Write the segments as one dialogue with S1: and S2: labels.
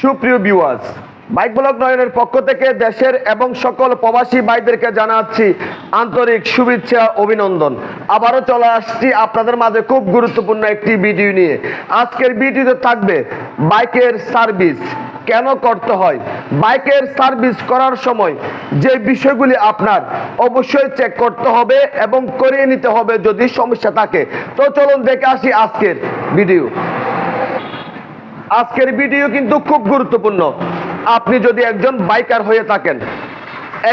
S1: সুপ্রিয় viewers bike blog নয়নের পক্ষ থেকে দেশের এবং সকল প্রবাসী ভাইদেরকে জানাচ্ছি আন্তরিক শুভেচ্ছা, অভিনন্দন। আবারও চলে আসছি আপনাদের মাঝে খুব গুরুত্বপূর্ণ একটি ভিডিও নিয়ে। আজকের ভিডিওতে থাকবে বাইকের সার্ভিস কেন করতে হয়? বাইকের সার্ভিস করার সময় যে বিষয়গুলি আপনার অবশ্যই চেক করতে হবে এবং করিয়ে নিতে হবে যদি সমস্যা থাকে। তো চলুন দেখে আসি আজকের ভিডিও আজকের ভিডিও কিন্তু খুব গুরুত্বপূর্ণ। আপনি যদি একজন বাইকার হয়ে থাকেন,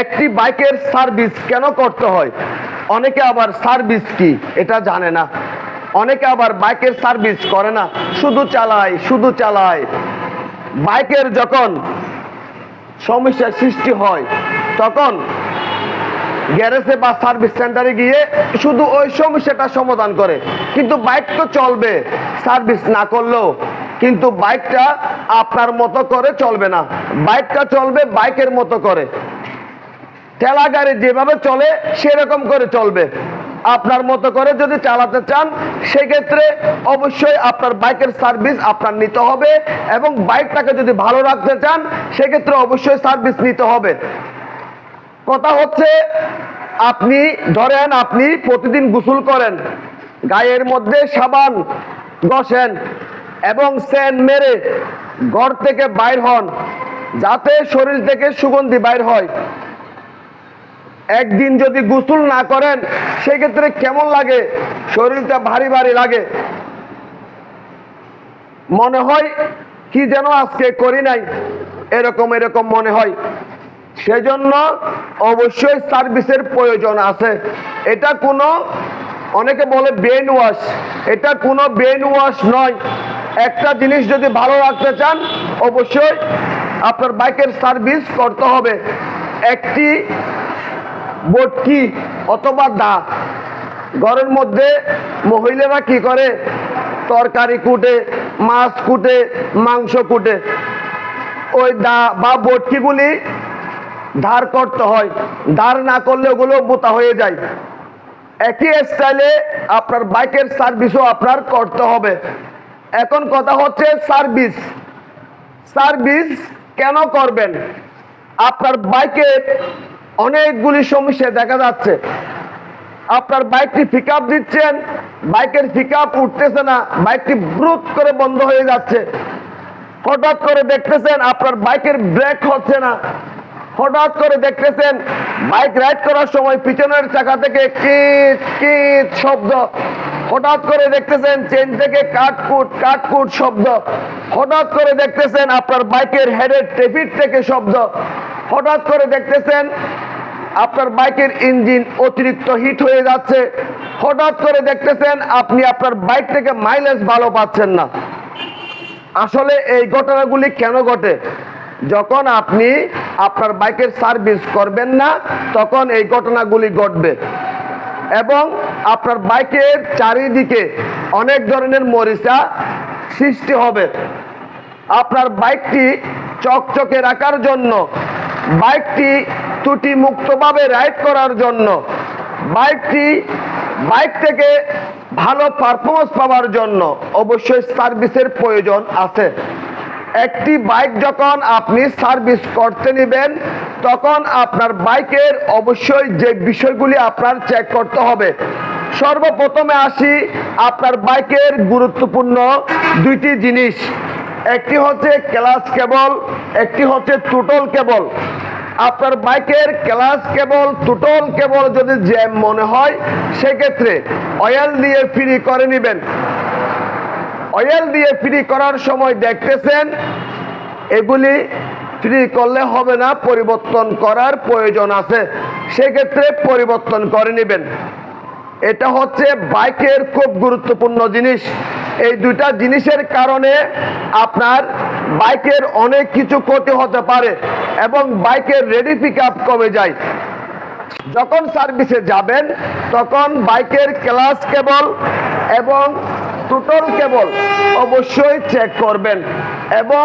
S1: একটি বাইকের সার্ভিস কেন করতে হয়? অনেকে আবার সার্ভিস কি? এটা জানে না। অনেকে আবার বাইকের সার্ভিস করে না। শুধু চালায় শুধু চালায়। বাইকের যখন সমস্যার সৃষ্টি হয়, তখন গ্যারেজে বা সার্ভিস সেন্টারে গিয়ে শুধু ওই সমস্যাটা সমাধান করে। কিন্তু বাইক তো চলবে, সার্ভিস না করলেও কিন্তু বাইকটা আপনার মতো করে চলবে না। বাইকটা চলবে, বাইকের মতো করে। ঠেলা গাড়ি যেভাবে চলে, সেরকম করে চলবে। আপনার মতো করে যদি চালাতে চান, সেক্ষেত্রে অবশ্যই আপনার বাইকের সার্ভিস আপনার নিতে হবে এবং বাইকটাকে যদি ভালো রাখতে চান, সেক্ষেত্রে অবশ্যই সার্ভিস নিতে হবে। কথা হচ্ছে, আপনি ধরেন আপনি প্রতিদিন গোসল করেন, গায়ের মধ্যে সাবান ঘষেন এবং সেন মেরে ঘর থেকে বাইর হন, যাতে শরীর থেকে সুগন্ধি বাইর হয়। একদিন যদি গোসল না করেন, সেক্ষেত্রে কেমন লাগে? শরীরটা ভারী ভারী লাগে। মনে হয়, কি যেন আজকে করি নাই? এরকম এরকম মনে হয়। সেজন্য অবশ্যই সার্ভিসের প্রয়োজন আছে। এটা কোনো, অনেকে বলে বেন ওয়াশ এটা কোনো বেন ওয়াশ নয়। একটা জিনিস যদি ভালো রাখতে চান, অবশ্যই আপনার বাইকের সার্ভিস করতে হবে। একটি বটকি অথবা দা। ঘরের মধ্যে মহিলারা কি করে? তরকারি কুটে, মাছ কুটে, মাংস কুটে। ওই দা বা বটকিগুলি ধার করতে হয়। ধার না করলে ওগুলো মোতা হয়ে যায়। একই স্টাইলে আপনার বাইকের সার্ভিসও আপনার করতে হবে। এখন কথা হচ্ছে সার্ভিস। সার্ভিস কেন করবেন? আপনার বাইকের অনেকগুলি সমস্যা দেখা যাচ্ছে। আপনার বাইকটি পিক দিচ্ছেন, বাইকের পিক উঠতেছে না, বাইকটি ব্রুত করে বন্ধ হয়ে যাচ্ছে। হঠাৎ করে দেখতেছেন আপনার বাইকের ব্রেক হচ্ছে না। হঠাৎ করে দেখতেছেন বাইক রাইড করার সময় পিছনের চাকা থেকে কিট কিট শব্দ। হঠাৎ করে দেখতেছেন চেন থেকে কাটকুট কাটকুট শব্দ। হঠাৎ করে দেখতেছেন আপনার বাইকের হেডের টেপিট থেকে শব্দ। হঠাৎ করে দেখতেছেন আপনার বাইকের ইঞ্জিন অতিরিক্ত হিট হয়ে যাচ্ছে। হঠাৎ করে দেখতেছেন আপনি আপনার বাইক থেকে মাইলেজ ভালো পাচ্ছেন না। আসলে এই ঘটনাগুলি কেন ঘটে? যখন আপনি আপনার বাইকের সার্ভিস করবেন না, তখন এই ঘটনাগুলি ঘটবে। এবং আপনার বাইকের চারিদিকে অনেক ধরনের মরিচা সৃষ্টি হবে। আপনার বাইকটি চকচকে রাখার জন্য, বাইকটি ত্রুটি মুক্তভাবে রাইড করার জন্য, বাইকটি, বাইক থেকে ভালো পারফরমেন্স পাওয়ার জন্য অবশ্যই সার্ভিসের প্রয়োজন আছে। একটি বাইক যখন আপনি সার্ভিস করতে নেবেন, তখন আপনার বাইকের অবশ্যই যে বিষয়গুলি আপনার চেক করতে হবে। সর্বপ্রথমে আসি আপনার বাইকের গুরুত্বপূর্ণ দুইটি জিনিস। একটি হচ্ছে ক্লাস কেবল একটি হচ্ছে টুটল কেবল আপনার বাইকের ক্লাস কেবল টুটল কেবল যদি জ্যাম মনে হয়, সেক্ষেত্রে অয়েল দিয়ে ফ্রি করে নেবেন। অয়েল দিয়ে ফ্রি করার সময় দেখতেছেন, এগুলি ফ্রি করলে হবে না, পরিবর্তন করার প্রয়োজন আছে। সেক্ষেত্রে পরিবর্তন করে নেবেন। এটা হচ্ছে বাইকের খুব গুরুত্বপূর্ণ জিনিস। এই দুইটা জিনিসের কারণে আপনার বাইকের অনেক কিছু ক্ষতি হতে পারে এবং বাইকের রেডি পিক কমে যায়। যখন সার্ভিসে যাবেন, তখন বাইকের ক্লাস কেবল এবং টোটাল কেবল অবশ্যই চেক করবেন এবং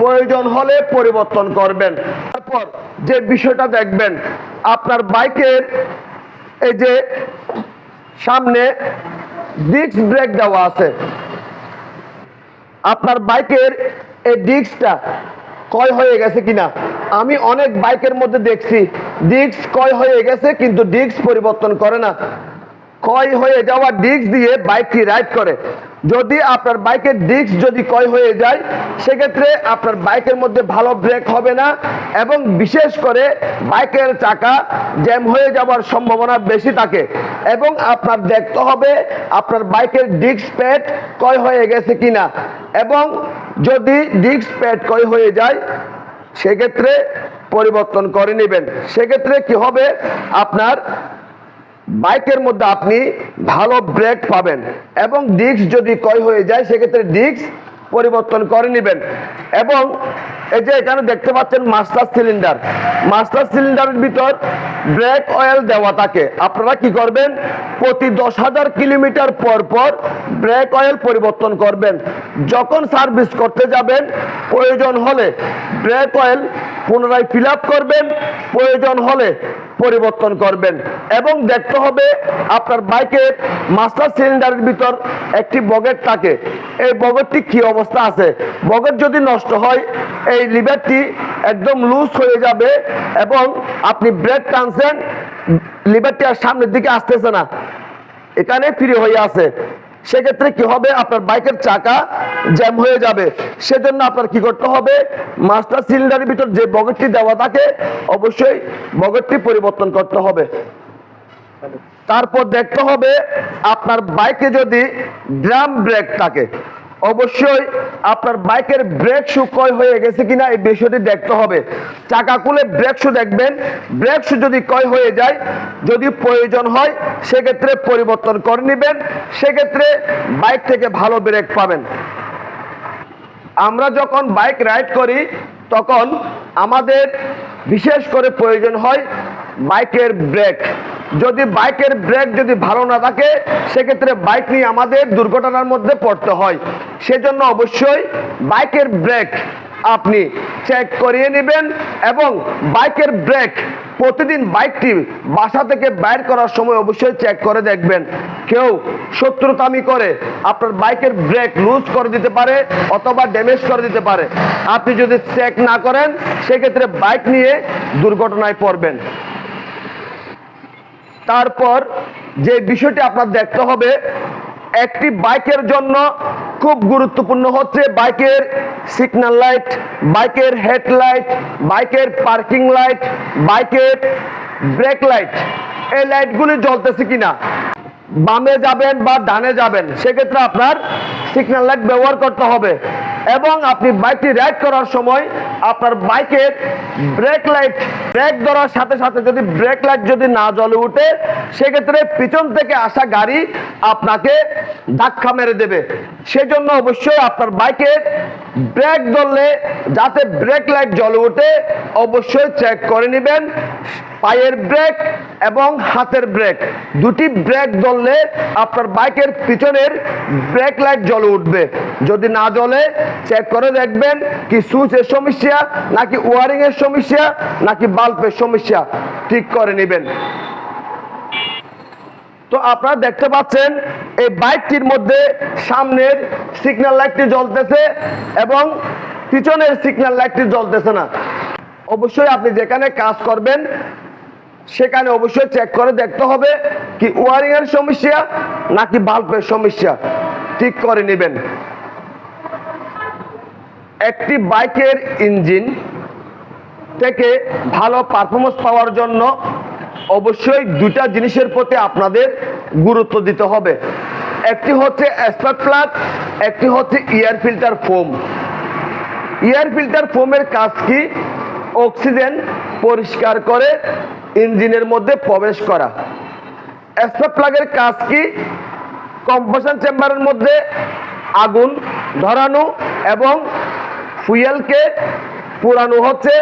S1: প্রয়োজন হলে পরিবর্তন করবেন। তারপর যে বিষয়টা দেখবেন, আপনার বাইকের এই যে সামনে ডিস্ক ব্রেক দেওয়া আছে। আপনার বাইকের এই ডিস্কটা ক্ষয় হয়ে গেছে কিনা? আমি অনেক বাইকের মধ্যে দেখছি ডিস্ক ক্ষয় হয়ে গেছে, কিন্তু ডিস্ক পরিবর্তন করে না। ক্ষয় হয়ে যাওয়া ডিস্ক দিয়ে বাইকটি রাইড করে। যদি আপনার বাইকের ডিস্ক যদি ক্ষয় হয়ে যায়, সেক্ষেত্রে আপনার বাইকের মধ্যে ভালো ব্রেক হবে না এবং বিশেষ করে বাইকের চাকা জ্যাম হয়ে যাওয়ার সম্ভাবনা বেশি থাকে এবং আপনার দেখতে হবে আপনার বাইকের ডিস্ক প্যাড ক্ষয় হয়ে গেছে কিনা। এবং যদি ডিস্ক প্যাড ক্ষয় হয়ে যায়, সেক্ষেত্রে পরিবর্তন করে নেবেন। সেক্ষেত্রে কি হবে? আপনার বাইকের মধ্যে আপনি ভালো ব্রেক পাবেন এবং ডিস্ক যদি ক্ষয় হয়ে যায়, সেক্ষেত্রে ডিস্ক পরিবর্তন করে নেবেন। এবং এই যে এখানে দেখতে পাচ্ছেন মাস্টার সিলিন্ডার মাস্টার সিলিন্ডারের ভিতর ব্রেক অয়েল দেওয়া থাকে। আপনারা কি করবেন? প্রতি দশ হাজার কিলোমিটার পর পর ব্রেক অয়েল পরিবর্তন করবেন। যখন সার্ভিস করতে যাবেন, প্রয়োজন হলে ব্রেক অয়েল পুনরায় ফিল করবেন। প্রয়োজন হলে পরিবর্তন করবেন। এবং দেখতে হবে আপনার বাইকের মাস্টার সিলিন্ডারের ভিতর একটি বগেট থাকে। এই বগেটটি কি অবস্থা আছে? বগেট যদি নষ্ট হয়, এই লিভারটি একদম লুজ হয়ে যাবে এবং আপনি ব্রেক টানছেন, লিভারটি আর সামনের দিকে আসতেছে না। এখানে ফ্রি হয়ে আছে। সেক্ষেত্রে কি হবে? আপনার বাইকের চাকা জ্যাম হয়ে যাবে। সেজন্য আপনার কি করতে হবে? মাস্টার সিলিন্ডারের ভিতর যে বগেটটি দেওয়া থাকে, অবশ্যই বগেটটি পরিবর্তন করতে হবে। তারপর দেখতে হবে, আপনার বাইকে যদি ড্রাম ব্রেক থাকে অবশ্যই আপনার বাইকের ব্রেক শু ক্ষয় হয়ে গেছে কিনা এই বিষয়টি দেখতে হবে। চাকা খুলে ব্রেক শু দেখবেন। ব্রেক শু যদি ক্ষয় হয়ে যায়, যদি প্রয়োজন হয়, সেক্ষেত্রে পরিবর্তন করে নেবেন। সেক্ষেত্রে বাইক থেকে ভালো ব্রেক পাবেন। আমরা যখন বাইক রাইড করি, তখন আমাদের বিশেষ করে প্রয়োজন হয় বাইকের ব্রেক। যদি বাইকের ব্রেক যদি ভালো না থাকে, সেক্ষেত্রে বাইক নিয়ে আমাদের দুর্ঘটনার মধ্যে পড়তে হয়। সেজন্য অবশ্যই বাইকের ব্রেক আপনি চেক করিয়ে নেবেন এবং বাইকের ব্রেক প্রতিদিন বাইকটি বাসা থেকে বাইর করার সময় অবশ্যই চেক করে দেখবেন। কেউ শত্রুতামি করে আপনার বাইকের ব্রেক লুজ করে দিতে পারে অথবা ড্যামেজ করে দিতে পারে। আপনি যদি চেক না করেন, সেক্ষেত্রে বাইক নিয়ে দুর্ঘটনায় পড়বেন। তারপর যে বিষয়টি আপনার দেখতে হবে, একটি বাইকের জন্য খুব গুরুত্বপূর্ণ হচ্ছে বাইকের সিগনাল লাইট বাইকের হেডলাইট বাইকের পার্কিং লাইট বাইকের ব্রেক লাইট এই লাইটগুলি জ্বলতেছে কিনা? বামে যাবেন বা ডানে যাবেন, সেক্ষেত্রে আপনার সিগন্যাল লাইট ব্যবহার করতে হবে। এবং আপনি বাইকটি রাইড করার সময় আপনার বাইকের ব্রেক লাইট ব্রেক ধরার সাথে সাথে যদি ব্রেক লাইট যদি না জ্বলে উঠে, সেক্ষেত্রে পিছন থেকে আসা গাড়ি আপনাকে ধাক্কা মেরে দেবে। সেজন্য অবশ্যই আপনার বাইকের ব্রেক ধরলে, যাতে ব্রেক লাইট জ্বলে উঠে, অবশ্যই চেক করে নেবেন। পায়ের ব্রেক এবং হাতের ব্রেক। দুটি ব্রেক জ্বললে আপনার বাইকের পিছনের ব্রেক লাইট জ্বলে উঠবে। যদি না জ্বলে চেক করে দেখবেন কি সুইচের সমস্যা, নাকি ওয়ারিং এর সমস্যা, নাকি বাল্বের সমস্যা। ঠিক করে নেবেন। তো আপনারা দেখতে পাচ্ছেন, এই বাইকটির মধ্যে সামনের সিগন্যাল লাইটটি জ্বলতেছে এবং পিছনের সিগন্যাল লাইটটি জ্বলতেছে না। অবশ্যই আপনি যেখানে কাজ করবেন সেখানে অবশ্যই চেক করে দেখতে হবে কি ওয়ারিং এর সমস্যা নাকি বাল্বের সমস্যা। ঠিক করে নেবেন। একটি বাইকের ইঞ্জিন থেকে ভালো পারফরমেন্স পাওয়ার জন্য অবশ্যই দুটা জিনিসের প্রতি আপনাদের গুরুত্ব দিতে হবে। একটি হচ্ছে স্পার্ক প্লাগ একটি হচ্ছে air filter foam air filter ফোমের কাজ কি? অক্সিজেন পরিষ্কার করে ইঞ্জিনের মধ্যে প্রবেশ করা। স্পার্ক প্লাগের কাজ কি? কম্প্রেশন চেম্বারের মধ্যে আগুন ধরানো এবং ফুয়েলকে পুরানো হচ্ছে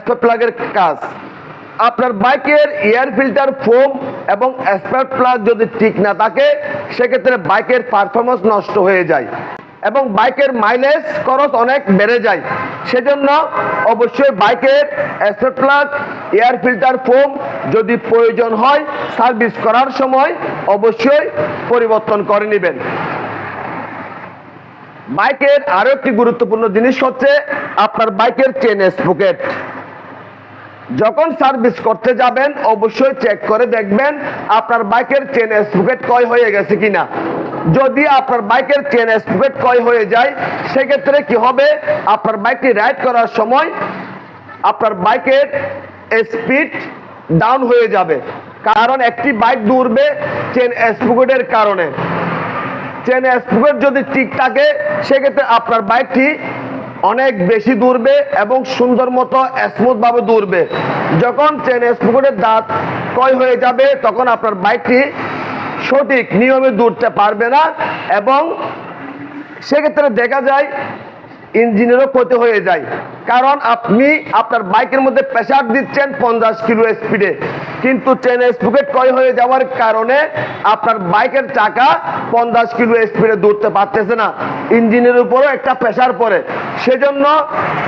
S1: স্পার্ক প্লাগের কাজ। আপনার বাইকের এয়ার ফিল্টার, ফোম এবং স্পার্ক প্লাগ যদি ঠিক না থাকে, সেক্ষেত্রে বাইকের পারফরমেন্স নষ্ট হয়ে যায়। এবং বাইকের মাইলেজ খরচ অনেক বেড়ে যায়। সেজন্য অবশ্যই বাইকের spark plug air filter foam যদি প্রয়োজন হয় সার্ভিস করার সময় অবশ্যই পরিবর্তন করে নেবেন। বাইকের আরও একটি গুরুত্বপূর্ণ জিনিস হচ্ছে আপনার বাইকের চেন স্পোকেট যখন সার্ভিস করতে যাবেন, অবশ্যই চেক করে দেখবেন আপনার বাইকের চেন স্পোকেট কয় হয়ে গেছে কিনা। যদি আপনার বাইকের চেন স্পোকেট কয় হয়ে যায়, সেক্ষেত্রে কি হবে? আপনার বাইকটি রাইড করার সময় আপনার বাইকের স্পিড ডাউন হয়ে যাবে। কারণ একটি বাইক দৌড়বে চেন স্পোকেটের কারণে। চেন স্পোকেট যদি ঠিক থাকে, সেক্ষেত্রে আপনার বাইকটি অনেক বেশি দৌড়বে এবং সুন্দর মতো স্মুথ ভাবে দৌড়বে। যখন চেন স্পোকেটের দাঁত ক্ষয় হয়ে যাবে, তখন আপনার বাইকটি সঠিক নিয়মে দৌড়তে পারবে না এবং সেক্ষেত্রে দেখা যায় ইঞ্জিনেরও ক্ষতি হয়ে যায়। কারণ আপনি আপনার বাইকের মধ্যে প্রেশার দিচ্ছেন পঞ্চাশ কিলো স্পিডে কিন্তু চেন স্পুকেট ক্ষয় হয়ে যাওয়ার কারণে আপনার বাইকের চাকা পঞ্চাশ কিলো স্পিডে দৌড়তে পারতেছে না। ইঞ্জিনের উপরও একটা প্রেশার পড়ে। সেজন্য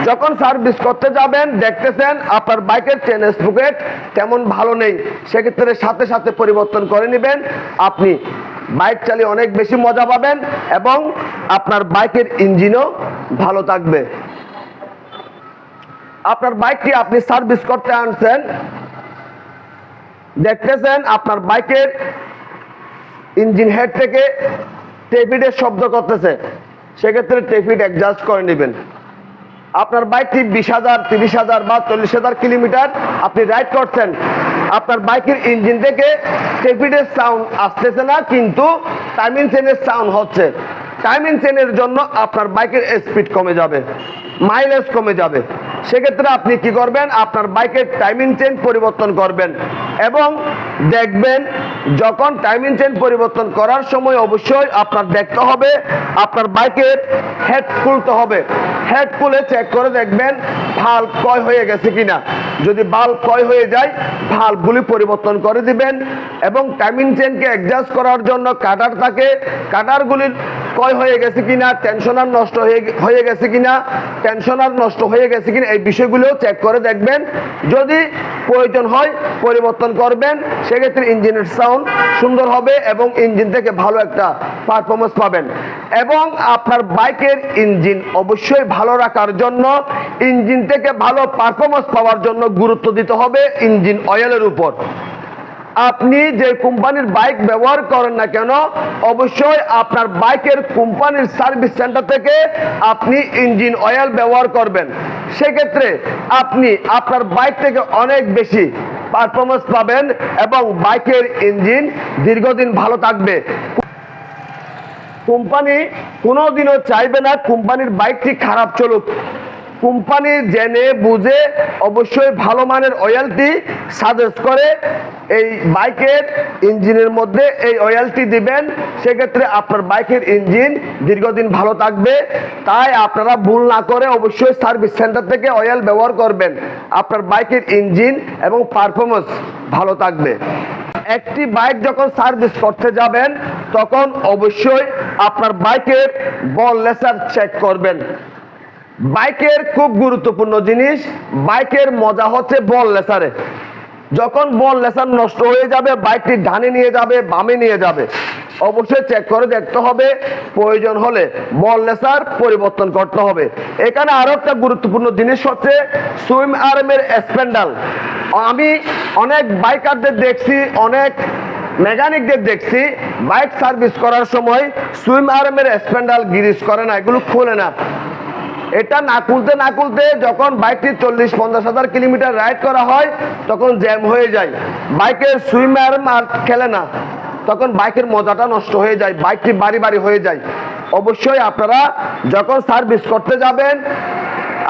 S1: যখন সার্ভিস করতে যাবেন, দেখতেছেন আপনার বাইকের চেন স্পুকেট তেমন ভালো নেই। সেক্ষেত্রে সাথে সাথে পরিবর্তন করে নেবেন। আপনি বাইক চালিয়ে অনেক বেশি মজা পাবেন এবং আপনার বাইকের ইঞ্জিনও ভালো থাকবে। আপনার বাইকটি আপনি সার্ভিস করতে আনছেন। দেখতেছেন আপনার বাইকের ইঞ্জিন হেড থেকে টেপিডের শব্দ করতেছে। সেক্ষেত্রে টেফিড অ্যাডজাস্ট করে নেবেন। আপনার বাইকটি বিশ হাজার, তিরিশ হাজার বা চল্লিশ হাজার কিলোমিটার আপনি রাইড করছেন। আপনার বাইকের ইঞ্জিন থেকে টেপিডের সাউন্ড আসতেছে না, কিন্তু টাইমিং চেনের সাউন্ড হচ্ছে। টাইমিং চেনের জন্য আপনার বাইকের স্পিড কমে যাবে। মাইলেজ কমে যাবে। সেক্ষেত্রে আপনি কি করবেন? আপনার বাইকের টাইমিং চেন পরিবর্তন করবেন এবং দেখবেন যখন টাইমিং চেন পরিবর্তন করার সময় অবশ্যই আপনার দেখতে হবে, আপনার বাইকের হেড খুলতে হবে। হেড খুলে চেক করে দেখবেন ভালো কয় হয়ে গেছে কিনা। যদি বাল্ব ক্ষয় হয়ে যায় ভালগুলি পরিবর্তন করে দিবেন এবং টাইমিং চেনকে অ্যাডজাস্ট করার জন্য কাটার থাকে। কাটারগুলি ক্ষয় হয়ে গেছে কিনা টেনশনার নষ্ট হয়ে গেছে কিনা টেনশনার নষ্ট হয়ে গেছে কিনা এই বিষয়গুলো চেক করে দেখবেন। যদি প্রয়োজন হয় পরিবর্তন করবেন, সেক্ষেত্রে ইঞ্জিনের সাউন্ড সুন্দর হবে এবং ইঞ্জিন থেকে ভালো একটা পারফরমেন্স পাবেন। এবং আপনার বাইকের ইঞ্জিন অবশ্যই ভালো রাখার জন্য ইঞ্জিন থেকে ভালো পারফরমেন্স পাওয়ার জন্য গুরুত্ব দিতে হবে ইঞ্জিন অয়েলের উপর। আপনি যে কোম্পানির বাইক ব্যবহার করেন না কেন, অবশ্যই আপনার বাইকের কোম্পানির সার্ভিস সেন্টার থেকে আপনি ইঞ্জিন অয়েল ব্যবহার করবেন। সেক্ষেত্রে আপনি আপনার বাইক থেকে অনেক বেশি পারফরমেন্স পাবেন এবং বাইকের ইঞ্জিন দীর্ঘদিন ভালো থাকবে। কোম্পানি কোনোদিনও চাইবে না কোম্পানির বাইকটি খারাপ চলুক। কোম্পানি জেনে বুঝে অবশ্যই ভালো মানের অয়েলটি সাজেস্ট করে এই বাইকের ইঞ্জিনের মধ্যে এই অয়েলটি দিবেন। সেক্ষেত্রে আপনার বাইকের ইঞ্জিন দীর্ঘদিন ভালো থাকবে। তাই আপনারা ভুল না করে অবশ্যই সার্ভিস সেন্টার থেকে অয়েল ব্যবহার করবেন। আপনার বাইকের ইঞ্জিন এবং পারফরমেন্স ভালো থাকবে। একটি বাইক যখন সার্ভিস করতে যাবেন, তখন অবশ্যই আপনার বাইকের বল লেসার চেক করবেন। বাইকের খুব গুরুত্বপূর্ণ জিনিস, বাইকের মজা হচ্ছে বল লেসারে। যখন বল লেসার নষ্ট হয়ে যাবে, বাইকটি ডানে নিয়ে যাবে, বামে নিয়ে যাবে। অবশ্যই চেক করে দেখতে হবে, প্রয়োজন হলে বল লেসার পরিবর্তন করতে হবে। এখানে আরও একটা গুরুত্বপূর্ণ জিনিস হচ্ছে সুইম আর্মের স্প্যান্ডাল। আমি অনেক বাইকারদের দেখছি, অনেক মেকানিকদের দেখছি, বাইক সার্ভিস করার সময় সুইম আর্মের স্প্যান্ডাল গিরিস করে না, এগুলো খোলে না। এটা না খুলতে না খুলতে যখন বাইকটি চল্লিশ, পঞ্চাশ হাজার কিলোমিটার রাইড করা হয়, তখন জ্যাম হয়ে যায়। বাইকের সুইমার আর খেলে না। তখন বাইকের মজাটা নষ্ট হয়ে যায়, বাইকটি বাড়ি বাড়ি হয়ে যায়। অবশ্যই আপনারা যখন সার্ভিস করতে যাবেন,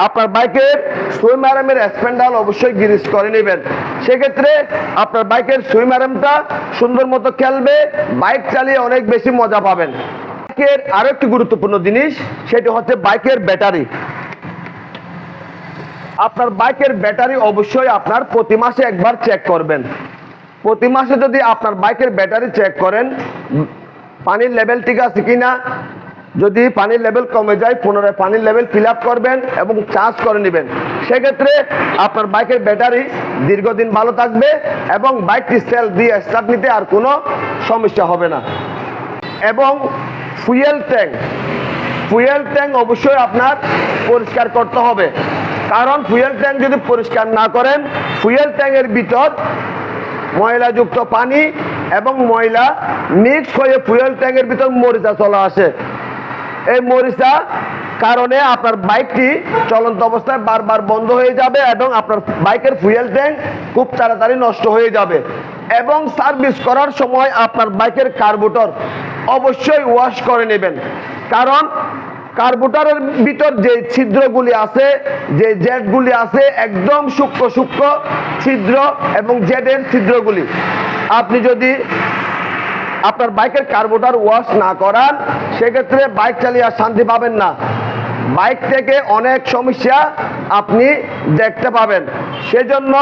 S1: আপনার বাইকের সুইম আরামের স্প্যান্ডাল অবশ্যই গিরিস করে নেবেন। সেক্ষেত্রে আপনার বাইকের সুইম আরামটা সুন্দর মতো খেলবে, বাইক চালিয়ে অনেক বেশি মজা পাবেন। বাইকের আরও একটি গুরুত্বপূর্ণ জিনিস, সেটি হচ্ছে বাইকের ব্যাটারি। আপনার বাইকের ব্যাটারি অবশ্যই আপনার প্রতি মাসে একবার চেক করবেন। প্রতি মাসে যদি আপনার বাইকের ব্যাটারি চেক করেন, পানির লেভেল ঠিক আছে কিনা, যদি পানির লেভেল কমে যায়, পুনরায় পানির লেভেল ফিল করবেন এবং চার্জ করে নেবেন। সেক্ষেত্রে আপনার বাইকের ব্যাটারি দীর্ঘদিন ভালো থাকবে এবং বাইকটি সেল দিয়ে স্টার্ট নিতে আর কোনো সমস্যা হবে না। এবং ফুয়েল ট্যাঙ্ক। ফুয়েল ট্যাঙ্ক অবশ্যই আপনার পরিষ্কার করতে হবে। কারণ ফুয়েল ট্যাঙ্ক যদি পরিষ্কার না করেন, ফুয়েল ট্যাঙ্কের ভিতর ময়লাযুক্ত পানি এবং ময়লা মিক্স হয়ে ফুয়েল ট্যাঙ্কের ভিতর মরিচা চলে আসে। এই মরিচা কারণে আপনার বাইকটি চলন্ত অবস্থায় বারবার বন্ধ হয়ে যাবে এবং আপনার বাইকের ফুয়েল ট্যাঙ্ক খুব তাড়াতাড়ি নষ্ট হয়ে যাবে। এবং সার্ভিস করার সময় আপনার বাইকের কার্বোটর অবশ্যই ওয়াশ করে নেবেন। কারণ কার্বোটারের ভিতর যে ছিদ্রগুলি আছে, যে জেটগুলি আছে, একদম সূক্ষ্ম সূক্ষ্ম ছিদ্র এবং জেটের ছিদ্রগুলি। আপনি যদি আপনার বাইকের কার্বোটার ওয়াশ না করান, সেক্ষেত্রে বাইক চালিয়ে আর শান্তি পাবেন না। বাইক থেকে অনেক সমস্যা আপনি দেখতে পাবেন। সেজন্য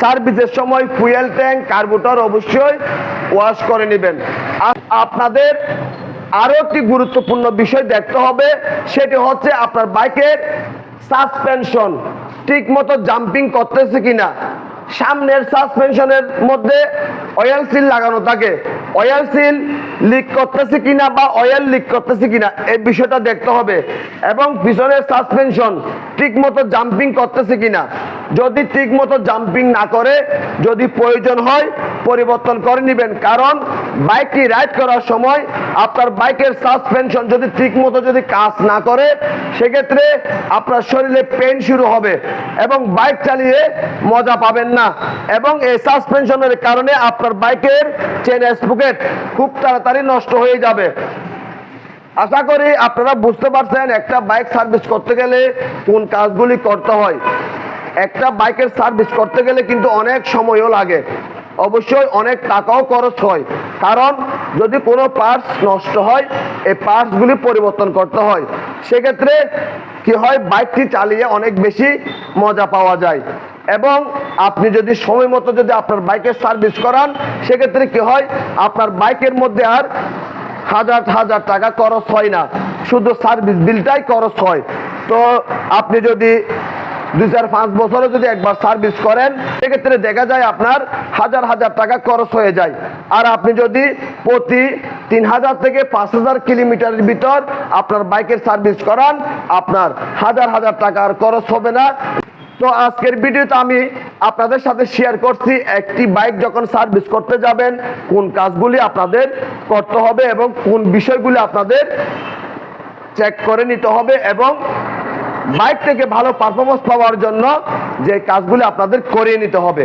S1: সার্ভিসের সময় ফুয়েল ট্যাঙ্ক কার্বোটার অবশ্যই ওয়াশ করে নেবেন। আপনাদের আরও একটি গুরুত্বপূর্ণ বিষয় দেখতে হবে, সেটি হচ্ছে আপনার বাইকের সাসপেনশন ঠিক মতো জাম্পিং করতেছে কিনা। সামনের সাসপেনশনের মধ্যে অয়েল সিল লাগানো থাকে। অয়েল সিল লিক করতেছে কিনা বা অয়েল লিক করতেছে কিনা, এই বিষয়টা দেখতে হবে। এবং পিছনের সাসপেনশন, ঠিক মতো জাম্পিং করতেছে কিনা। যদি ঠিক মতো জাম্পিং না করে, যদি প্রয়োজন হয়, পরিবর্তন করে নেবেন। কারণ বাইকটি রাইড করার সময় আপনার বাইকের সাসপেনশন যদি ঠিক মতো যদি কাজ না করে, সেক্ষেত্রে আপনার শরীরে পেন শুরু হবে এবং বাইক চালিয়ে মজা পাবেন না। এবং এই সাসপেনশনের কারণে আপনার বাইকের চেন স্পুকেট খুব তাড়াতাড়ি নষ্ট হয়ে যাবে। আশা করি আপনারা বুঝতে পারছেন একটা বাইক সার্ভিস করতে গেলে কোন কাজগুলি করতে হয়। একটা বাইকের সার্ভিস করতে গেলে কিন্তু অনেক সময়ও লাগে। অবশ্যই অনেক টাকাও খরচ হয়। কারণ যদি কোনো পার্টস নষ্ট হয়, এই পার্টসগুলি পরিবর্তন করতে হয়। সেক্ষেত্রে কি হয়? বাইকটি চালিয়ে অনেক বেশি মজা পাওয়া যায়। এবং আপনি যদি সময় মতো যদি আপনার বাইকের সার্ভিস করান, সেক্ষেত্রে কি হয়? আপনার বাইকের মধ্যে আর হাজার হাজার টাকা খরচ হয় না। শুধু সার্ভিস বিলটাই খরচ হয়। তো আপনি যদি দুই চার পাঁচ বছরে যদি একবার সার্ভিস করেন, সেক্ষেত্রে দেখা যায় আপনার হাজার হাজার টাকা খরচ হয়ে যায়। আর আপনি যদি প্রতি তিন হাজার থেকে পাঁচ হাজার কিলোমিটারের ভিতর আপনার বাইকের সার্ভিস করান, আপনার হাজার হাজার টাকার খরচ হবে না। তো আজকের ভিডিওতে আমি আপনাদের সাথে শেয়ার করছি একটি বাইক যখন সার্ভিস করতে যাবেন, কোন কাজগুলি আপনাদের করতে হবে এবং কোন বিষয়গুলি আপনাদের চেক করে নিতে হবে এবং বাইক থেকে ভালো পারফরমেন্স পাওয়ার জন্য যে কাজগুলি আপনাদের করিয়ে নিতে হবে।